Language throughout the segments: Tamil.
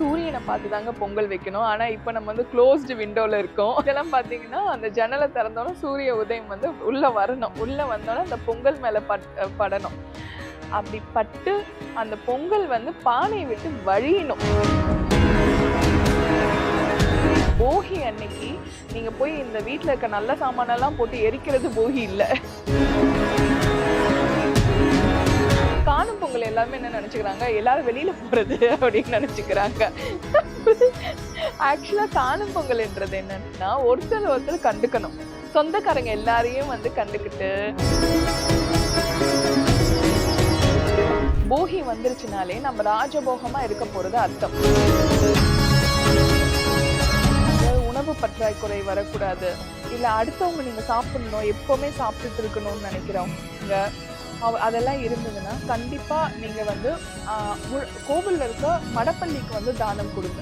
சூரியனை பார்த்து தாங்க பொங்கல் வைக்கணும். ஆனால் இப்போ நம்ம வந்து க்ளோஸ்டு விண்டோவில் இருக்கோம். இதெல்லாம் பார்த்தீங்கன்னா அந்த ஜன்னலை திறந்தோட சூரிய உதயம் வந்து உள்ளே வரணும். உள்ளே வந்தோடனே அந்த பொங்கல் மேலே பட் படணும். அப்படி பட்டு அந்த பொங்கல் வந்து பானையை விட்டு வழியணும். போகி அன்னைக்கு நீங்கள் போய் இந்த வீட்டில் இருக்க நல்ல சாமானெல்லாம் போட்டு எரிக்கிறது போகி இல்லை. காணும் எல்லாருமே என்ன நினச்சிக்கிறாங்க? எல்லாரும் வெளியில போறது அப்படின்னு நினச்சிக்கிறாங்க. ஆக்சுவலா காணும் பொங்கல்ன்றது என்னன்னா ஒருத்தர் ஒருத்தர் கண்டுக்கணும். சொந்தக்காரங்க எல்லாரையும் வந்து கண்டுக்கிட்டு போகி வந்துருச்சுனாலே நம்ம ராஜபோகமா இருக்க போறது அர்த்தம். உணவு பற்றாக்குறை வரக்கூடாது. இல்ல அடுத்தவங்க நீங்க சாப்பிடணும் எப்பவுமே சாப்பிட்டுட்டு இருக்கணும்னு நினைக்கிறவங்க அதெல்லாம் இருந்ததுன்னா கண்டிப்பா நீங்க வந்து ஆஹ், கோவில்ல இருக்க மடப்பள்ளிக்கு வந்து தானம் கொடுங்க.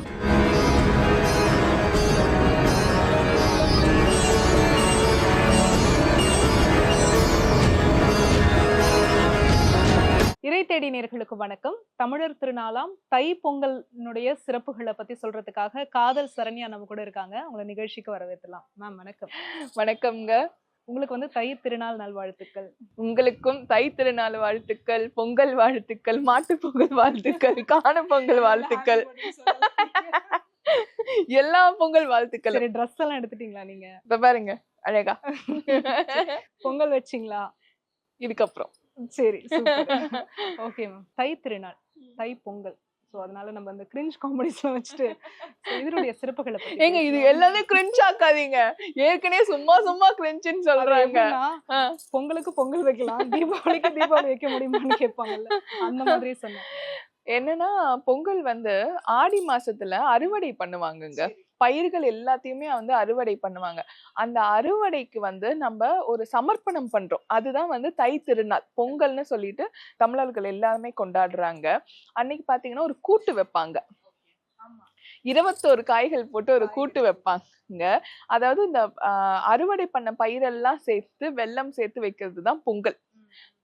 இறை தேடி நேர்களுக்கு வணக்கம். தமிழர் திருநாளாம் தை பொங்கலினுடைய சிறப்புகளை பத்தி சொல்றதுக்காக காதல் சரண்யா நம்ம கூட இருக்காங்க. உங்களை நிகழ்ச்சிக்கு வரவேற்றலாம் மேம் வணக்கம். வணக்கம்ங்க. உங்களுக்கு வந்து தை திருநாள் நல்வாழ்த்துக்கள். உங்களுக்கும் தை திருநாள் வாழ்த்துக்கள் பொங்கல் வாழ்த்துக்கள் மாட்டுப் பொங்கல் வாழ்த்துக்கள் காணும் பொங்கல் வாழ்த்துக்கள். எல்லா பொங்கல் வாழ்த்துக்கள் சரி ட்ரெஸ் எல்லாம் எடுத்துட்டீங்களா நீங்க? இப்ப பாருங்க அழகா. பொங்கல் வச்சிங்களா? இதுக்கப்புறம். சரி ஓகே மேம் தை திருநாள் தை பொங்கல் சோ அதனால நம்ம அந்த கிரிஞ்ச் காமெடிஸ்லாம் வச்சுட்டு இதனுடைய சிறப்புகளை ஏங்க இது. எல்லாமே கிரிஞ்ச் ஆக்காதீங்க ஏற்கனவே சும்மா சும்மா கிரிஞ்சுன்னு சொல்றாங்க. பொங்கலுக்கு பொங்கல் வைக்கலாம் தீபாவளிக்கு தீபாவளி வைக்க முடியுமான்னு கேட்பாங்கல்ல அந்த மாதிரி சொன்னேன் என்னன்னா பொங்கல் வந்து ஆடி மாசத்துல அறுவடை பண்ணுவாங்கங்க. பயிர்கள் எல்லாத்தையுமே வந்து அறுவடை பண்ணுவாங்க. அந்த அறுவடைக்கு வந்து நம்ம ஒரு சமர்ப்பணம் பண்றோம். அதுதான் வந்து தை திருநாள். பொங்கல்னு சொல்லிட்டு தமிழர்கள் எல்லாருமே கொண்டாடுறாங்க. அன்னைக்கு பாத்தீங்கன்னா ஒரு கூட்டு வைப்பாங்க. இருபத்தோரு காய்கள் போட்டு ஒரு கூட்டு வைப்பாங்க. அதாவது இந்த அறுவடை பண்ண பயிரெல்லாம் சேர்த்து வெல்லம் சேர்த்து வைக்கிறது தான் பொங்கல்.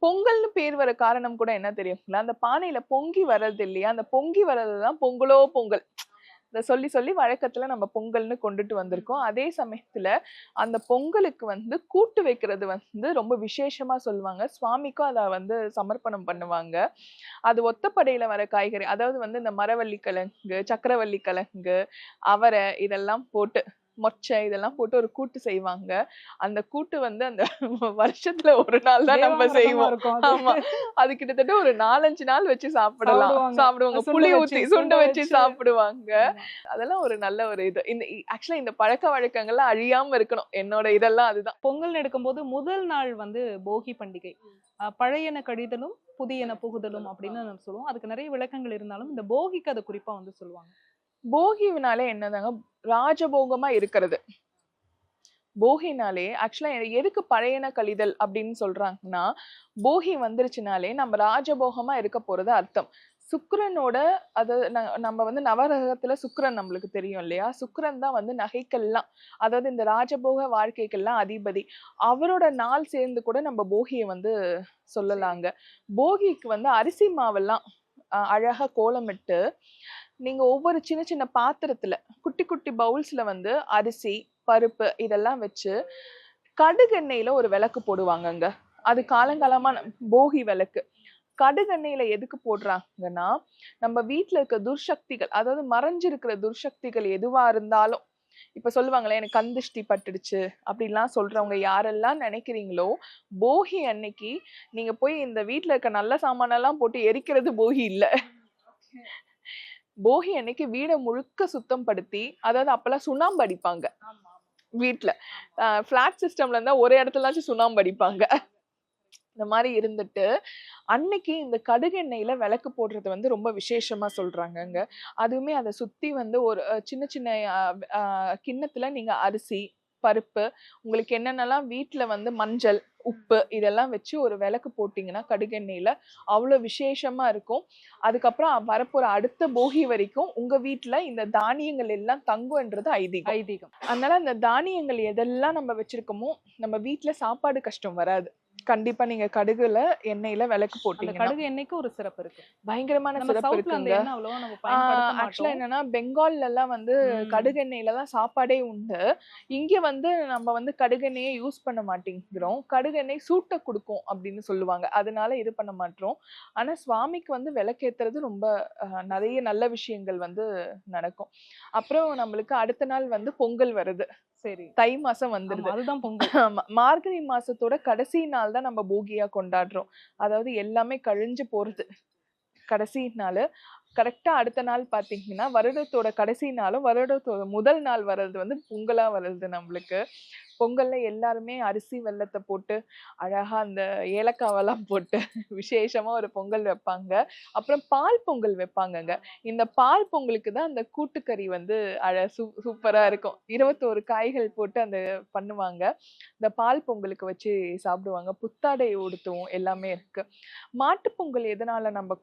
பொங்கல்னு பேர் வர காரணம் கூட என்ன தெரியுங்களா அந்த பானையில பொங்கி வர்றது இல்லையா? அந்த பொங்கி வர்றது தான் பொங்கலோ பொங்கல். இதை சொல்லி சொல்லி வழக்கத்துல நம்ம பொங்கல்னு கொண்டுட்டு வந்திருக்கோம். அதே சமயத்துல அந்த பொங்கலுக்கு வந்து கூட்டு வைக்கிறது வந்து ரொம்ப விசேஷமா சொல்லுவாங்க. சுவாமிக்கும் அதை வந்து சமர்ப்பணம் பண்ணுவாங்க. அது ஒத்தப்படையில வர காய்கறி அதாவது வந்து இந்த மரவள்ளி கிழங்கு சக்கரவள்ளி கிழங்கு அவரை இதெல்லாம் போட்டு மொச்சை இதெல்லாம் போட்டு ஒரு கூட்டு செய்வாங்க. அந்த கூட்டு வந்து அந்த வருஷத்துல ஒரு நாள் தான் நம்ம செய்வோம். ஆமா. அது கிட்டத்தட்ட ஒரு நாலஞ்சு நாள் வச்சு சாப்பிடலாம். சாப்பிடுவாங்க. புளி ஊத்தி சுண்டை வச்சு. சாப்பிடுவாங்க. அதெல்லாம் ஒரு நல்ல ஒரு இது. இந்த ஆக்சுவலா இந்த பழக்க வழக்கங்கள்லாம் அழியாம இருக்கணும். என்னோட இதெல்லாம் அதுதான். பொங்கல் எடுக்கும்போது முதல் நாள் வந்து போகி பண்டிகை. பழையன கழிதலும் புதியன புகுதலும். அப்படின்னு நம்ம சொல்லுவோம். அதுக்கு நிறைய விளக்கங்கள் இருந்தாலும் இந்த போகிக்கு அதை குறிப்பா வந்து சொல்லுவாங்க. போகினாலே என்னதாங்க? ராஜபோகமா இருக்கிறது. போகினாலே ஆக்சுவலா எதுக்கு பழையன கழிதல் அப்படின்னு சொல்றாங்கன்னா போகி வந்துருச்சுனாலே நம்ம ராஜபோகமா இருக்க போறது அர்த்தம். சுக்கரனோட அது ந- நம்ம வந்து நவரகத்துல சுக்கரன் நம்மளுக்கு தெரியும் இல்லையா? சுக்கரன் தான் வந்து நகைக்கெல்லாம் அதாவது இந்த ராஜபோக வாழ்க்கைக்கெல்லாம் அதிபதி. அவரோட நாள் சேர்ந்து கூட நம்ம போகியை வந்து சொல்லலாங்க. போகிக்கு வந்து அரிசி மாவெல்லாம் அழகா கோலமிட்டு நீங்கள் ஒவ்வொரு சின்ன சின்ன பாத்திரத்தில் குட்டி குட்டி பவுல்ஸில் வந்து அரிசி பருப்பு இதெல்லாம் வச்சு கடுகெண்ணெயில் ஒரு விளக்கு போடுவாங்கங்க. அது காலங்காலமாக போகி விளக்கு. கடுகெண்ணெயில் எதுக்கு போடுறாங்கன்னா நம்ம வீட்டில் இருக்க துர்சக்திகள் அதாவது மறைஞ்சிருக்கிற துர்சக்திகள் எதுவாக இருந்தாலும் இப்போ சொல்லுவாங்களே எனக்கு கந்திஷ்டி பட்டுடுச்சு அப்படின்லாம் சொல்கிறவங்க யாரெல்லாம் நினைக்கிறீங்களோ போகி அன்னைக்கு நீங்கள் போய் இந்த வீட்டில் இருக்க நல்ல சாமானெல்லாம் போட்டு எரிக்கிறது போகி இல்லை. போகி அன்னைக்கு வீடை முழுக்க சுத்தம் படுத்தி அதாவது அப்பெல்லாம் சுண்ணாம்பு அடிப்பாங்க. வீட்டில் ஃப்ளாட் சிஸ்டம்ல இருந்தால் ஒரு இடத்துலாச்சும் சுண்ணாம்பு அடிப்பாங்க. இந்த மாதிரி இருந்துட்டு அன்னைக்கு இந்த கடுகு எண்ணெயில் விளக்கு போடுறது வந்து ரொம்ப விசேஷமா சொல்றாங்கங்க. அதுவுமே அதை சுத்தி வந்து ஒரு சின்ன சின்ன கிண்ணத்தில் நீங்கள் கிண்ணத்துல நீங்க அரிசி பருப்பு உங்களுக்கு என்னென்னலாம் வீட்டில் வந்து மஞ்சள் உப்பு இதெல்லாம் வச்சு ஒரு விளக்கு போட்டீங்கன்னா கடுகெண்ணெயில அவ்வளோ விசேஷமா இருக்கும். அதுக்கப்புறம் வரப்போற அடுத்த போகி வரைக்கும் உங்க வீட்ல இந்த தானியங்கள் எல்லாம் தங்கும்ன்றது ஐதீகம். ஐதீகம். அதனால அந்த தானியங்கள் எதெல்லாம் நம்ம வச்சிருக்கோமோ நம்ம வீட்ல சாப்பாடு கஷ்டம் வராது. கண்டிப்பா நீங்க கடுகுல எண்ணெயில விளக்கு அந்த போட்டீங்கன்னா கடுகு எண்ணெய்க்கு ஒரு சிறப்பு இருக்கு. பயங்கரமான சிறப்பு இருக்குங்க. எண்ணெய் ஆக்சுவலா என்னன்னா பெங்கால்ல எல்லாம் வந்து ம். கடுகெண்ணெயில தான் சாப்பாடே உண்டு. இங்க வந்து நம்ம வந்து கடுகெண்ணெயை யூஸ் பண்ண மாட்டேங்கிறோம். கடுகெண்ணெய் சூட்டை கொடுக்கும் அப்படின்னு சொல்லுவாங்க. அதனால இது பண்ண மாட்டோம். ஆனா சுவாமிக்கு வந்து விளக்கேத்துறது ரொம்ப நிறைய நல்ல விஷயங்கள் வந்து நடக்கும். அப்புறம் நம்மளுக்கு அடுத்த நாள் வந்து பொங்கல் வருது. சரி. தை மாசம் வந்துருது. அதுதான் பொங்கல். மார்கழி மாசத்தோட கடைசி நாள் தான் நம்ம போகியா கொண்டாடுறோம். அதாவது எல்லாமே கழிஞ்சு போறது. கடைசி நாள். கரெக்டாக அடுத்த நாள் பார்த்தீங்கன்னா வருடத்தோட கடைசி நாளும் வருடத்தோட முதல் நாள் வர்றது வந்து பொங்கலாக வருது நம்மளுக்கு. பொங்கலில் எல்லாருமே அரிசி வெல்லத்தை போட்டு அழகாக அந்த ஏலக்காவெல்லாம் போட்டு விசேஷமாக ஒரு பொங்கல் வைப்பாங்க. அப்புறம் பால் பொங்கல் வைப்பாங்கங்க. இந்த பால் பொங்கலுக்கு தான் அந்த கூட்டுக்கறி வந்து அழ சூ சூப்பராக இருக்கும். இருபத்தோரு காய்கள் போட்டு அந்த பண்ணுவாங்க. இந்த பால் பொங்கலுக்கு வச்சு சாப்பிடுவாங்க. புத்தாடை உடுத்துவோம். எல்லாமே இருக்குது மாட்டுப் பொங்கல் நம்ம நம்ம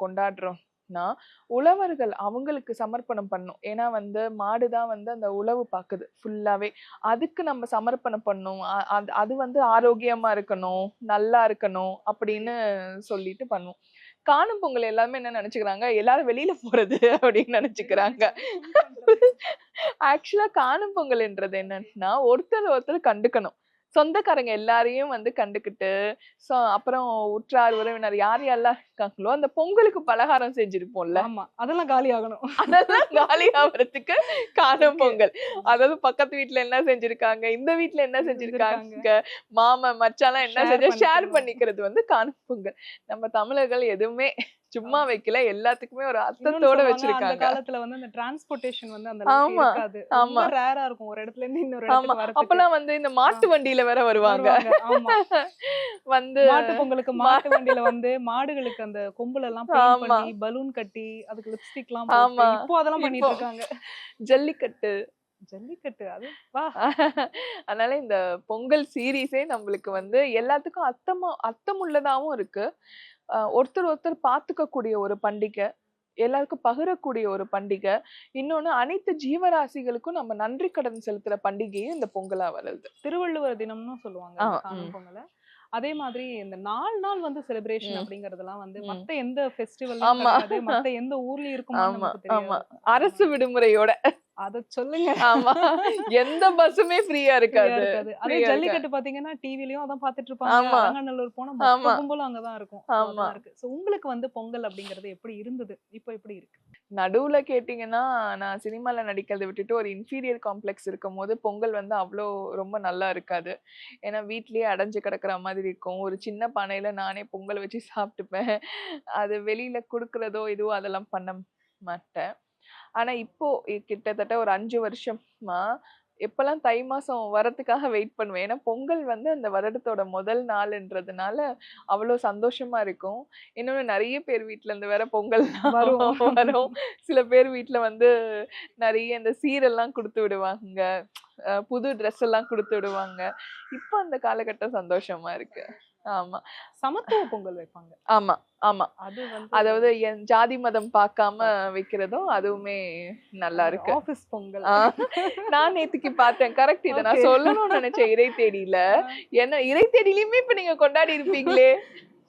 கொண்டாடுறோம்னா உழவர்கள் அவங்களுக்கு சமர்ப்பணம் பண்ணும். ஏன்னா வந்து மாடுதான் வந்து அந்த உழவு பாக்குது ஃபுல்லாவே அதுக்கு நம்ம சமர்ப்பணம் பண்ணும். அது- அது வந்து ஆரோக்கியமா இருக்கணும் நல்லா இருக்கணும் அப்படின்னு சொல்லிட்டு பண்ணுவோம். காணும் பொங்கல் எல்லாருமே என்ன நினைச்சுக்கிறாங்க? எல்லாரும் வெளியில போறது அப்படின்னு நினைச்சுக்கிறாங்க. ஆக்சுவலா காணும் பொங்கல்ன்றது என்னன்னா ஒருத்தர் ஒருத்தர் கண்டுக்கணும். சொந்தக்காரங்க எல்லாரையும் வந்து கண்டுக்கிட்டு சோ அப்புறம் உற்றார் உறவினர் யார் யாரெல்லாம் இருக்காங்களோ அந்த பொங்கலுக்கு பலகாரம் செஞ்சிருப்போம்ல. ஆமா. அதெல்லாம் காலி ஆகணும். அதெல்லாம் காலி ஆவறதுக்கு காணும் பொங்கல். அதாவது பக்கத்து வீட்ல என்ன செஞ்சிருக்காங்க இந்த வீட்ல என்ன செஞ்சிருக்காங்க மாமன் மச்சாலாம் என்ன செஞ்சா ஷேர். பண்ணிக்கிறது வந்து காணும் பொங்கல். நம்ம தமிழர்கள் எதுவுமே சும்மா வைக்கல. எல்லாத்துக்குமே ஒரு அர்த்தத்தோட வச்சிருக்காங்க. காலத்துல வந்து அந்த டிரான்ஸ்போர்ட்டேஷன் வந்து அந்த ஆமா, ஆமா. ரேரா இருக்கும். ஒரு இடத்துல இருந்து இன்னொரு ஆமா. அப்பெல்லாம் வந்து இந்த மாட்டு வண்டியில வேற வருவாங்க. வந்து மாட்டு பொங்கலுக்கு மாட்டு வண்டியில வந்து மாடுகளுக்கு அந்த கொம்புல எல்லாம் பெயிண்ட். பண்ணி பலூன் கட்டி அதுக்கு லிப்ஸ்டிக் எல்லாம் ஆமா. இப்போ அதெல்லாம் பண்ணிட்டு. இருக்காங்க ஜல்லிக்கட்டு. ஜல்லிக்கட்டு அது வா. அதனால இந்த பொங்கல் சீரீஸே நம்மளுக்கு வந்து எல்லாத்துக்கும் அர்த்தமா அர்த்தமுள்ளதாவும் இருக்கு. அஹ் ஒருத்தர் ஒருத்தர் பார்த்துக்க கூடிய ஒரு பண்டிகை எல்லாருக்கும் பகிரக்கூடிய ஒரு பண்டிகை இன்னொன்னு அனைத்து ஜீவராசிகளுக்கும் நம்ம நன்றி கடன் செலுத்துற பண்டிகையும் இந்த பொங்கலா வருது திருவள்ளுவர் தினம்னு சொல்லுவாங்க. பொங்கலை அதே மாதிரி இந்த நாலு நாள் வந்து செலிப்ரேஷன். அப்படிங்கறதெல்லாம் வந்து. மத்த எந்த ஃபெஸ்டிவல் மத்த எந்த ஊர்லயும் இருக்குமா அரசு விடுமுறையோட அத சொல்லுங்க. ஆமா. எந்த பஸ்ஸுமே ஃப்ரீயா இருக்காது. அதே ஜல்லிக்கட்டு பாத்தீங்கன்னா டிவிலயும் அதான் பாத்துட்டு இருப்பாங்க ஆமா. அலங்காநல்லூர் போனா. கும்பலும் அங்கதான் இருக்கும். ஆமா. இருக்கு. சோ உங்களுக்கு வந்து பொங்கல் அப்படிங்கறது எப்படி இருந்தது? இப்போ எப்படி இருக்கு? நடுவுல கேட்டிங்கன்னா நான் சினிமால நடிக்கிறதை விட்டுட்டு ஒரு இன்ஃபீரியர் காம்ப்ளெக்ஸ் இருக்கும் போது பொங்கல் வந்து அவ்வளோ ரொம்ப நல்லா இருக்காது. ஏன்னா வீட்லயே அடைஞ்சு கிடக்குற மாதிரி இருக்கும். ஒரு சின்ன பானையில நானே பொங்கல் வச்சு சாப்பிட்டுப்பேன். அது வெளியில கொடுக்கறதோ இதுவோ அதெல்லாம் பண்ண மாட்டேன். ஆனா இப்போ கிட்டத்தட்ட ஒரு அஞ்சு வருஷமா எப்பெல்லாம் தை மாசம் வரதுக்காக வெயிட் பண்ணுவேன். ஏன்னா பொங்கல் வந்து அந்த வருடத்தோட முதல் நாள்ன்றதுனால அவ்வளோ சந்தோஷமா இருக்கும். இன்னொன்னு நிறைய பேர் வீட்ல இருந்து வேற பொங்கல் வரும். வரும். சில பேர் வீட்ல வந்து நிறைய இந்த சீரெல்லாம் கொடுத்து விடுவாங்க. புது ட்ரெஸ் எல்லாம் கொடுத்து விடுவாங்க. இப்போ அந்த காலகட்டம் சந்தோஷமா இருக்கு. ஆமா. சமத்துவ பொங்கல் வைப்பாங்க. ஆமா ஆமா. அது வந்து அதாவது என் ஜாதி மதம் பார்க்காம வைக்கிறதும் அதுவுமே நல்லா இருக்கு. ஆபீஸ் பொங்கல். நான் நேத்துக்கு பார்த்தேன். கரெக்ட் இதை நான். சொல்லணும்னு நினைச்சேன் இறை தேடியில. என்ன இறை தேடியிலுமே இப்ப நீங்க கொண்டாடி இருப்பீங்களே.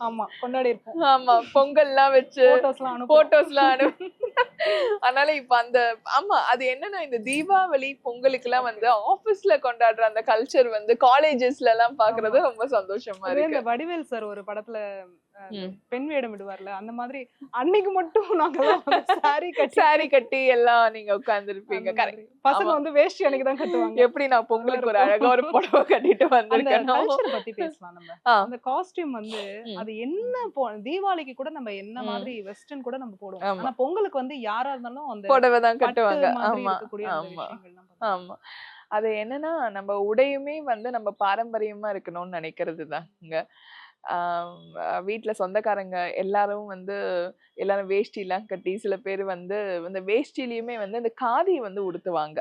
ஆமா கொண்டாடி இருப்போம். ஆமா பொங்கல்லாம் வச்சு போட்டோஸ்லாம் அனு அதனால இப்ப அந்த ஆமா அது என்னன்னா இந்த தீபாவளி பொங்கலுக்குலாம் வந்து ஆபீஸ்ல கொண்டாடுற அந்த கல்ச்சர் வந்து காலேஜஸ்ல எல்லாம் பாக்குறது ரொம்ப சந்தோஷமா இருக்கு இந்த வடிவேல் சார் ஒரு படத்துல. பெண் வேடம் விடுவார்ல அந்த மாதிரி அன்னைக்கு மட்டும் நாங்க சாரி கட்டி சாரி கட்டி எல்லாம் நீங்க உட்கார்ந்துருப்பீங்க. பசங்க. வந்து வேஷ்டி அன்னைக்கு தான் கட்டுவாங்க எப்படி நான் பொங்கலுக்கு ஒரு அழகா ஒரு புடவை கட்டிட்டு வந்திருக்கேனோ பத்தி பேசலாம் நம்ம. அந்த காஸ்டியூம் வந்து. அது என்ன தீபாவளிக்கு கூட நம்ம என்ன. மாதிரி வெஸ்டர்ன் கூட நம்ம போடுவோம். ஆனா பொங்கலுக்கு வந்து யாரா இருந்தாலும் அந்த புடவை தான் கட்டுவாங்க ஆமா. ஆமா அது என்னன்னா நம்ம உடையுமே வந்து நம்ம பாரம்பரியமா இருக்கணும்னு நினைக்கிறது தாங்க வீட்டுல சொந்தக்காரங்க எல்லாரும் வந்து எல்லாரும் வேஷ்டி எல்லாம் கட்டி சில பேர் வந்து இந்த வேஷ்டிலயுமே வந்து இந்த காதி வந்து உடுத்துவாங்க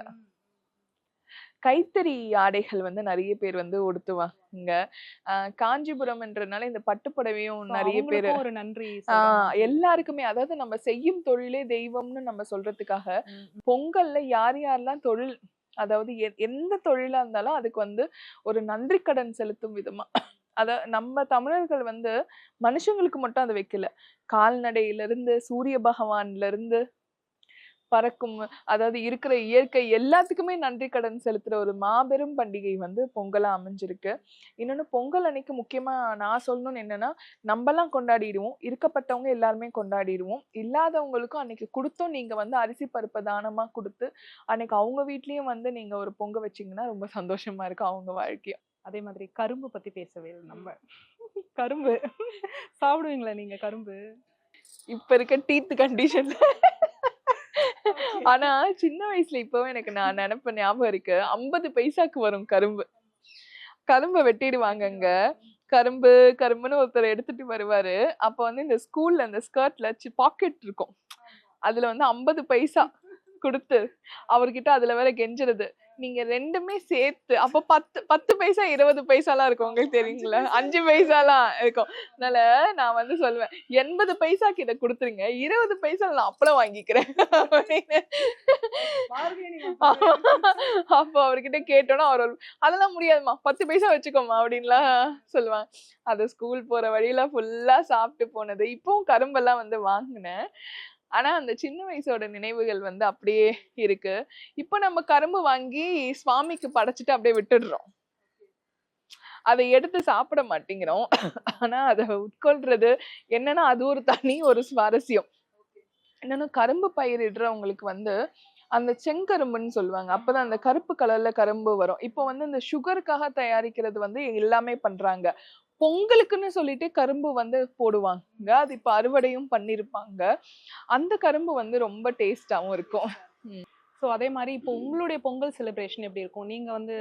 கைத்தறி ஆடைகள் வந்து நிறைய பேர் வந்து உடுத்துவாங்க ஆஹ் காஞ்சிபுரம்ன்றனால இந்த பட்டுப்புடவையும் நிறைய பேர் ஒரு நன்றி. எல்லாருக்குமே அதாவது நம்ம செய்யும் தொழிலே தெய்வம்னு நம்ம சொல்றதுக்காக. பொங்கல்ல யார் யாரெல்லாம் தொழில் அதாவது எ- எந்த தொழிலா இருந்தாலும் அதுக்கு வந்து ஒரு நன்றி கடன் செலுத்தும் விதமா அதை நம்ம தமிழர்கள் வந்து மனுஷங்களுக்கு மட்டும் அதை வைக்கல. கால்நடையிலிருந்து சூரிய பகவான்லேருந்து பறக்கும் அதாவது இருக்கிற இயற்கை எல்லாத்துக்குமே நன்றி கடன் செலுத்துகிற ஒரு மாபெரும் பண்டிகை வந்து பொங்கலாக அமைஞ்சிருக்கு. இன்னொன்று பொங்கல் அன்னைக்கு முக்கியமாக நான் சொல்லணும்னு என்னன்னா நம்மலாம் கொண்டாடிடுவோம். இருக்கப்பட்டவங்க எல்லாருமே கொண்டாடிடுவோம். இல்லாதவங்களுக்கும் அன்னைக்கு கொடுத்தும் நீங்கள் வந்து அரிசி பருப்பை தானமாக கொடுத்து அன்னைக்கு அவங்க வீட்லேயும் வந்து நீங்கள் ஒரு பொங்கல் வச்சிங்கன்னா ரொம்ப சந்தோஷமாக இருக்கும் அவங்க வாழ்க்கையும் அதே மாதிரி கரும்பு பத்தி பேசவே இல்லை நம்ம. கரும்பு. சாப்பிடுவீங்களா நீங்க கரும்பு? இப்ப இருக்க டீத் கண்டிஷன் ஆனா சின்ன வயசுல இப்பவும் எனக்கு நான் நினைப்ப ஞாபகம் இருக்கு. ஐம்பது பைசாக்கு வரும் கரும்பு. கரும்பை வெட்டிடுவாங்கங்க. கரும்பு கரும்புன்னு ஒருத்தர் எடுத்துட்டு வருவாரு. அப்ப வந்து இந்த ஸ்கூல்ல அந்த ஸ்கர்ட்ல பாக்கெட் இருக்கும். அதுல வந்து ஐம்பது பைசா. கொடுத்து அவர்கிட்ட அதுல வேற கெஞ்சுறது. நீங்க ரெண்டுமே சேர்த்து அப்ப பத்து பத்து பைசா இருபது பைசாலாம் இருக்கும் உங்களுக்கு தெரியுங்களா? அஞ்சு பைசாலாம் இருக்கும். அதனால நான் வந்து சொல்லுவேன் எண்பது பைசாக்கு இதை கொடுத்துருங்க இருபது பைசா நான் அப்பளம் வாங்கிக்கிறேன். அப்போ அவர்கிட்ட கேட்டோன்னா அவர் ஒரு- அதெல்லாம் முடியாதும்மா பத்து பைசா வச்சுக்கோமா அப்படின்லாம் சொல்லுவாங்க. அது ஸ்கூல் போற வழியில ஃபுல்லா சாப்பிட்டு போனது. இப்பவும் கரும்பெல்லாம் வந்து வாங்கினேன். ஆனா அந்த சின்ன வயசோட நினைவுகள் வந்து அப்படியே இருக்கு. இப்போ நம்ம கரும்பு வாங்கி சுவாமிக்கு படைச்சிட்டு அப்படியே விட்டுடுறோம். அதை எடுத்து சாப்பிட மாட்டேங்கிறோம். ஆனா அதை உட்கொள்றது என்னன்னா அது ஒரு தனி ஒரு சுவாரஸ்யம். என்னன்னா கரும்பு பயிரிடுறவங்களுக்கு வந்து அந்த செங்கரும்புன்னு சொல்லுவாங்க. அப்பதான் அந்த கருப்பு கலர்ல கரும்பு வரும். இப்போ வந்து இந்த சுகருக்காக தயாரிக்கிறது வந்து எல்லாமே பண்றாங்க. பொங்கலுக்குன்னு சொல்லிட்டு கரும்பு வந்து போடுவாங்க. அது இப்ப அறுவடையும் பண்ணிருப்பாங்க. அந்த கரும்பு வந்து ரொம்ப டேஸ்டாவும் இருக்கும். ஸோ அதே மாதிரி இப்போ உங்களுடைய பொங்கல் செலிப்ரேஷன் எப்படி இருக்கும்? நீங்க வந்து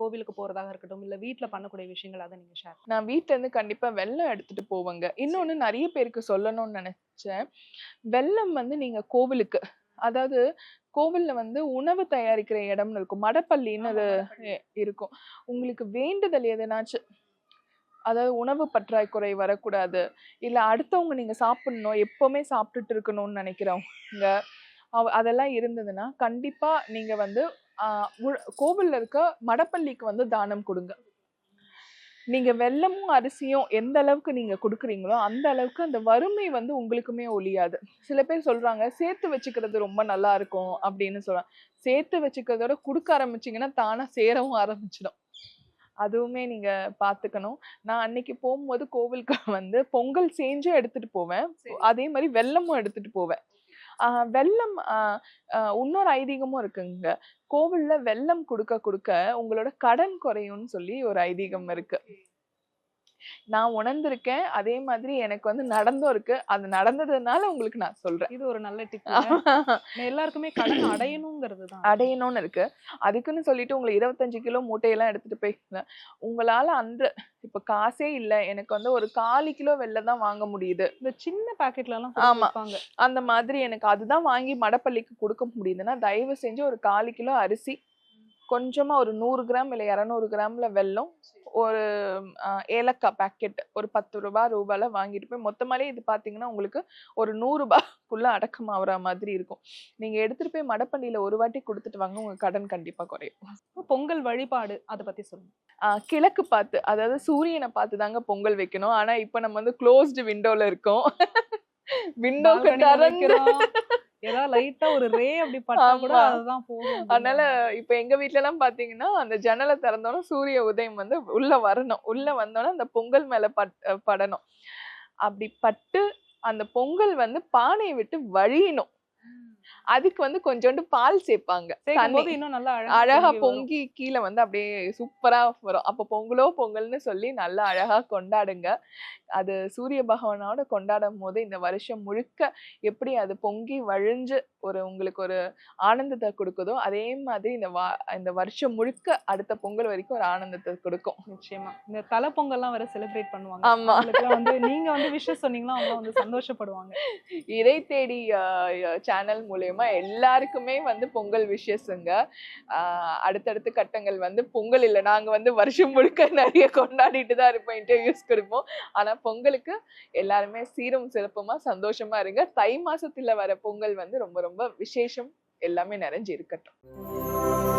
கோவிலுக்கு போறதாக இருக்கட்டும் இல்ல வீட்ல பண்ணக்கூடிய விஷயங்கள் அதை நீங்க ஷேர் நான் வீட்ல இருந்து கண்டிப்பா வெல்லம் எடுத்துட்டு போவேங்க. இன்னொன்னு நிறைய பேருக்கு சொல்லணும்னு நினைச்சேன். வெல்லம் வந்து நீங்க கோவிலுக்கு அதாவது கோவில்ல வந்து உணவு தயாரிக்கிற இடம்னு இருக்கும். மடப்பள்ளின்னு அது இருக்கும். உங்களுக்கு வேண்டுதல் எதனாச்சும் அதாவது உணவு பற்றாக்குறை வரக்கூடாது. இல்லை அடுத்தவங்க நீங்கள் சாப்பிட்ணும் எப்போவுமே சாப்பிட்டுட்டு இருக்கணும்னு நினைக்கிறவங்க அவ- அதெல்லாம் இருந்ததுன்னா கண்டிப்பாக நீங்கள் வந்து கோவிலில் இருக்க மடப்பள்ளிக்கு வந்து தானம் கொடுங்க. நீங்கள் வெள்ளமும் அரிசியும் எந்த அளவுக்கு நீங்கள் கொடுக்குறீங்களோ அந்த அளவுக்கு அந்த வறுமை வந்து உங்களுக்குமே ஒழியாது. சில பேர் சொல்கிறாங்க சேர்த்து வச்சுக்கிறது ரொம்ப நல்லா இருக்கும் அப்படின்னு சொல்கிறாங்க சேர்த்து வச்சுக்கிறதோட கொடுக்க ஆரம்பிச்சீங்கன்னா தானாக சேரவும் ஆரம்பிச்சிடும். அதுவுமே நீங்க பாத்துக்கணும். நான் அன்னைக்கு போகும்போது கோவிலுக்கு வந்து பொங்கல் செஞ்சும் எடுத்துட்டு போவேன். அதே மாதிரி வெல்லமும் எடுத்துட்டு போவேன். ஆஹ் இன்னொரு ஐதீகமும் இருக்குங்க. கோவில்ல வெல்லம் கொடுக்க கொடுக்க உங்களோட கடன் குறையும்னு சொல்லி ஒரு ஐதீகம் இருக்கு. நான் உணர்ந்திருக்கேன். அதே மாதிரி எனக்கு வந்து நடந்தும் இருக்கு. அது நடந்ததுனால உங்களுக்கு நான் சொல்றேன். இது ஒரு நல்ல டிப் எல்லாருக்குமே கடன் அடையணுங்கிறது தான். அடையணும்னு இருக்கு. அதுக்குன்னு சொல்லிட்டு உங்களை இருபத்தஞ்சு கிலோ மூட்டையெல்லாம் எடுத்துட்டு போய் உங்களால அந்த இப்ப காசே இல்ல. எனக்கு வந்து ஒரு காலு கிலோ வெல்லம் தான் வாங்க முடியுது. இந்த சின்ன பாக்கெட்ல எல்லாம் ஆமா. அந்த மாதிரி எனக்கு அதுதான் வாங்கி மடப்பள்ளிக்கு கொடுக்க முடியுதுன்னா தயவு செஞ்சு ஒரு காலு கிலோ அரிசி கொஞ்சமா ஒரு நூறு கிராம் இல்லை இரநூறு கிராம்ல வெல்லம் ஒரு ஏலக்காய் பாக்கெட் ஒரு பத்து ரூபாய் ரூபாயில வாங்கிட்டு போய் மொத்தமாலே இது பாத்தீங்கன்னா உங்களுக்கு ஒரு நூறு ரூபாய்க்குள்ள அடக்கம் ஆகுற மாதிரி இருக்கும். நீங்க எடுத்துட்டு போய் மடப்பள்ளியில ஒரு வாட்டி கொடுத்துட்டு வாங்க உங்க கடன் கண்டிப்பா குறையும். பொங்கல் வழிபாடு அதை பத்தி சொல்லுங்க. ஆஹ், கிழக்கு பார்த்து அதாவது சூரியனை பார்த்து தாங்க பொங்கல் வைக்கணும். ஆனா இப்ப நம்ம வந்து க்ளோஸ்டு விண்டோல இருக்கோம். ல திறந்து. ஏதாவது லைட்டா ஒரு ரே அப்படி பட்டா கூட. அதுதான் போதும் அதனால இப்ப எங்க வீட்ல எல்லாம் பாத்தீங்கன்னா அந்த ஜன்னலை திறந்தோன்னா சூரிய உதயம் வந்து உள்ள வரணும். உள்ள வந்தோன்னா அந்த பொங்கல் மேல பட் படணும். அப்படி பட்டு அந்த பொங்கல் வந்து பானையை விட்டு வழியணும். அதுக்கு வந்து கொஞ்சோண்டு பால் சேர்ப்பாங்க. இன்னும் நல்லா அழகா பொங்கி கீழே வந்து அப்படியே சூப்பரா வரும். அப்ப பொங்கலோ பொங்கல்னு சொல்லி நல்லா அழகா கொண்டாடுங்க. அது சூரிய பகவானோட கொண்டாடும் போது இந்த வருஷம் முழுக்க எப்படி அது பொங்கி வழிஞ்சு ஒரு உங்களுக்கு ஒரு ஆனந்தத்தை கொடுக்குதோ அதே மாதிரி இந்த வா இந்த வருஷம் முழுக்க அடுத்த பொங்கல் வரைக்கும் ஒரு ஆனந்தத்தை கொடுக்கும். நிச்சயமா. இந்த தலை பொங்கல்லாம் வேற செலிப்ரேட் பண்ணுவாங்க. ஆமா. வந்து நீங்க வந்து விஷயம் சொன்னீங்கன்னா அவங்க வந்து சந்தோஷப்படுவாங்க. இறை தேடி சேனல் மூலயமா எல்லாருக்குமே வந்து பொங்கல் விஷயஸுங்க அடுத்தடுத்த கட்டங்கள் வந்து பொங்கல் இல்லை. நாங்க வந்து வருஷம் முழுக்க நிறைய கொண்டாடிட்டு தான் இருப்போம் இன்டர்வியூஸ் கொடுப்போம் ஆனா பொங்கலுக்கு எல்லாருமே சீரும் சிறப்புமா சந்தோஷமா இருங்க. தை மாசத்துல வர பொங்கல் வந்து ரொம்ப ரொம்ப விசேஷம் எல்லாமே நிறைஞ்சு இருக்கட்டும்.